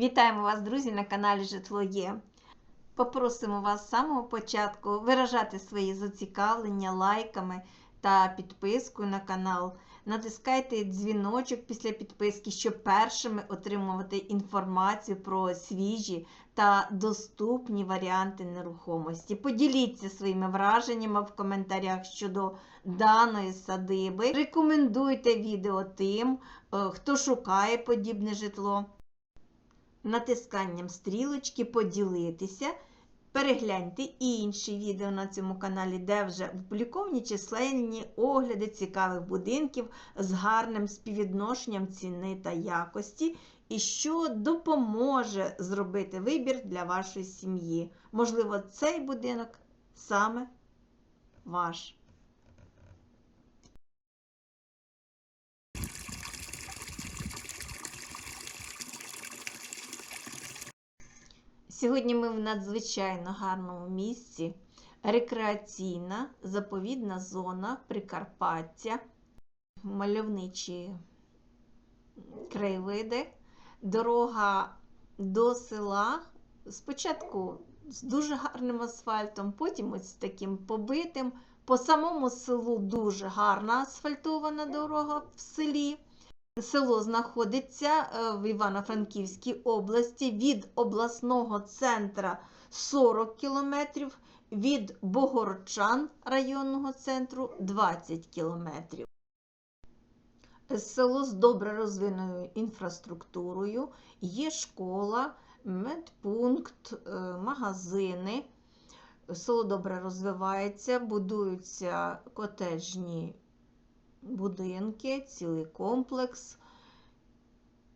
Вітаємо вас, друзі, на каналі Житло Є. Попросимо вас з самого початку виражати свої зацікавлення лайками та підпискою на канал. Натискайте дзвіночок після підписки, щоб першими отримувати інформацію про свіжі та доступні варіанти нерухомості. Поділіться своїми враженнями в коментарях щодо даної садиби. Рекомендуйте відео тим, е, хто шукає подібне житло натисканням стрілочки поділитися. Перегляньте інші відео на цьому каналі, де вже опубліковані численні огляди цікавих будинків з гарним співвідношенням ціни та якості, і що допоможе зробити вибір для вашої сім'ї. Можливо, цей будинок саме ваш. Сьогодні ми в надзвичайно гарному місці. Рекреаційна заповідна зона Прикарпаття, мальовничі краєвиди, дорога до села. Спочатку з дуже гарним асфальтом, потім ось таким побитим. По самому селу дуже гарна асфальтована дорога в селі. Село знаходиться е, в Івано-Франківській області від обласного центра 40 кілометрів, від Богородчан районного центру 20 кілометрів. Село з добре розвиненою інфраструктурою, є школа, медпункт, е, магазини. Село добре розвивається, будуються котеджні будинки, цілий комплекс.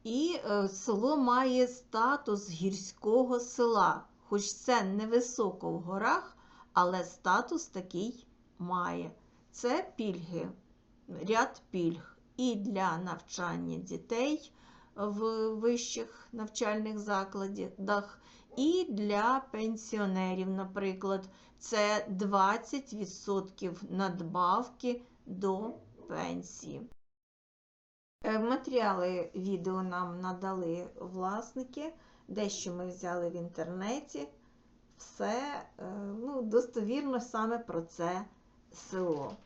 І е, село має статус гірського села. Хоч це невисоко в горах, але статус такий має. Це пільги, ряд пільг і для навчання дітей в вищих навчальних закладах, і для пенсіонерів, наприклад, це 20% надбавки до пенсії. Матеріали відео нам надали власники, дещо ми взяли в інтернеті. Все ну, достовірно саме про це село.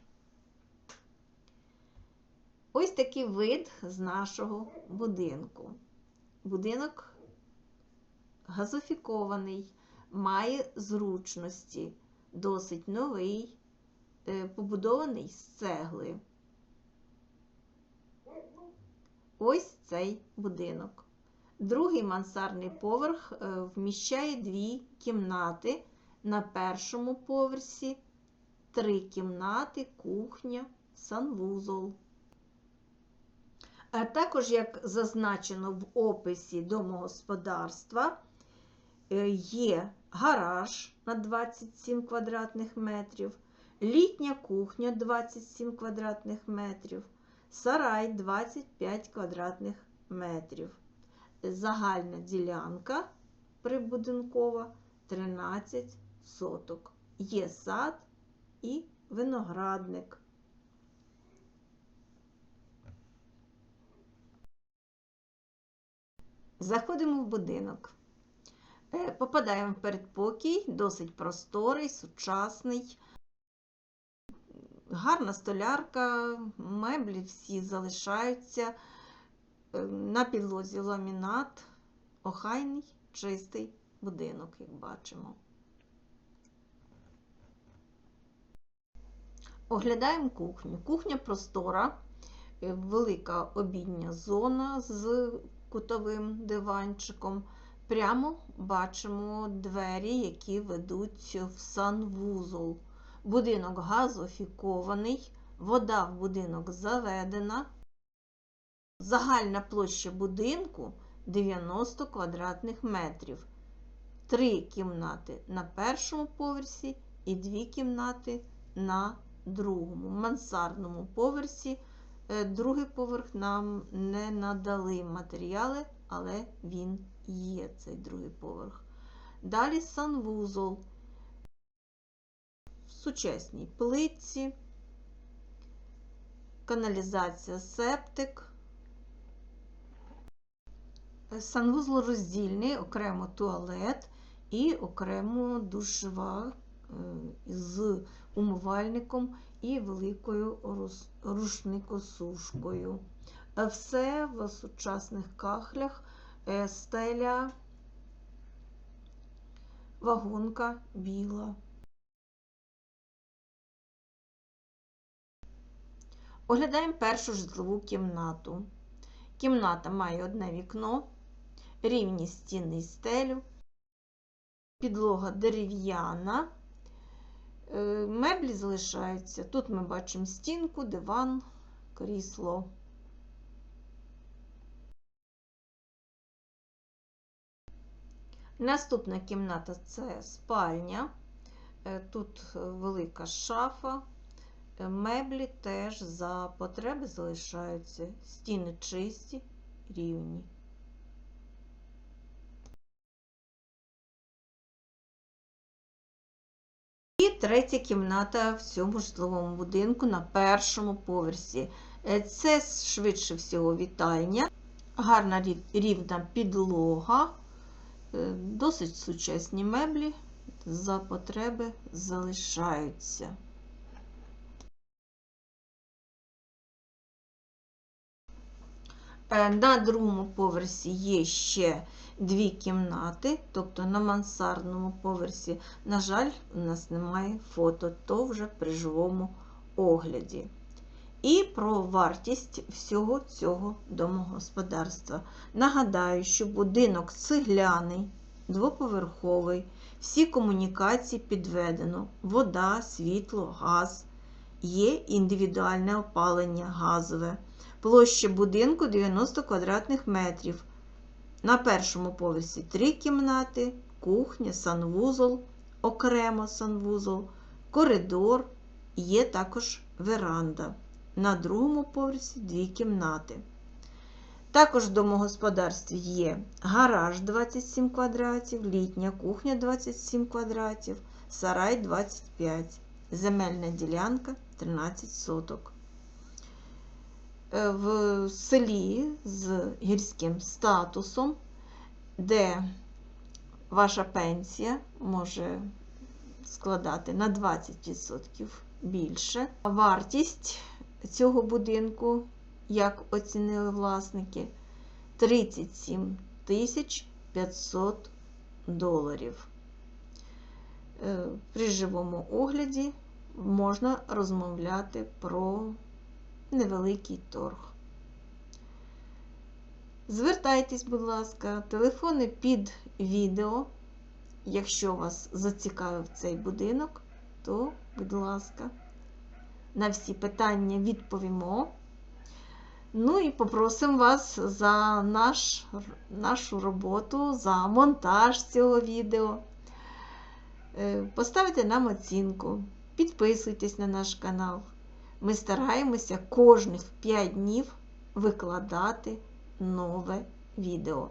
Ось такий вид з нашого будинку. Будинок газофікований, має зручності, досить новий, побудований з цегли. Ось цей будинок. Другий мансардний поверх е, вміщає дві кімнати. На першому поверсі три кімнати, кухня, санвузол. А також, як зазначено в описі домогосподарства, е, є гараж на 27 квадратних метрів, літня кухня 27 квадратних метрів сарай 25 квадратних метрів. Загальна ділянка прибудинкова 13 соток. Є сад і виноградник. Заходимо в будинок. Е, попадаємо в передпокій, досить просторий, сучасний. Гарна столярка, меблі всі залишаються. Е, На підлозі ламінат, охайний, чистий будинок, як бачимо. Оглядаємо кухню. Кухня простора, е, велика обідня зона з кутовим диванчиком. Прямо бачимо двері, які ведуть в санвузол. Будинок газофікований, вода в будинок заведена. Загальна площа будинку 90 квадратних метрів. Три кімнати на першому поверсі і дві кімнати на другому. Мансардному поверсі. Е, Другий поверх нам не надали матеріали, але він є, цей другий поверх. Далі санвузол сучасній плитці, каналізація септик, Санвузол роздільний, окремо туалет і окремо душова е, з умивальником і великою рушникосушкою. Все в сучасних кахлях, е, стеля, вагонка біла. Оглядаємо першу житлову кімнату. Кімната має одне вікно, рівні стіни і стелю, підлога дерев'яна, Е, меблі залишаються. Тут ми бачимо стінку, диван, крісло. Наступна кімната це спальня. Е, Тут е, велика шафа. Меблі теж за потреби залишаються. Стіни чисті, рівні. І третя кімната в цьому житловому будинку на першому поверсі. Е, Це швидше всього вітальня, гарна рівна підлога, е, досить сучасні меблі за потреби залишаються. На другому поверсі є ще дві кімнати, тобто на мансардному поверсі, на жаль, у нас немає фото, то вже при живому огляді. І про вартість всього цього домогосподарства. Нагадаю, що будинок цегляний, двоповерховий, всі комунікації підведено: вода, світло, газ, є індивідуальне опалення газове. Площа будинку 90 квадратних метрів. На першому поверсі три кімнати, кухня, санвузол, окремо санвузол, коридор, є також веранда. На другому поверсі дві кімнати. Також в домогосподарстві є гараж 27 квадратів, літня кухня 27 квадратів, сарай 25, земельна ділянка 13 соток. Е, В селі з гірським статусом, де ваша пенсія може складати на 20% більше. Вартість цього будинку, як оцінили власники, 37 тисяч 500 доларів. Е, При живому огляді можна розмовляти про невеликий торг. Звертайтесь, будь ласка, телефони під відео. Якщо вас зацікавив цей будинок, то, будь ласка, на всі питання відповімо. Ну і попросимо вас за наш, нашу роботу, за монтаж цього відео. Е, Поставити нам оцінку, підписуйтесь на наш канал. Ми стараємося кожних 5 днів викладати нове відео.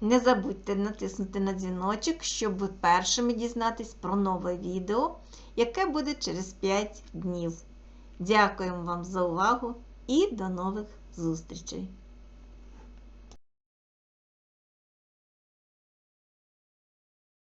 Не- забудьте натиснути на дзвіночок, щоб ви першими дізнатись про нове відео, яке буде через 5 днів. Дякуємо вам за увагу і до нових зустрічей!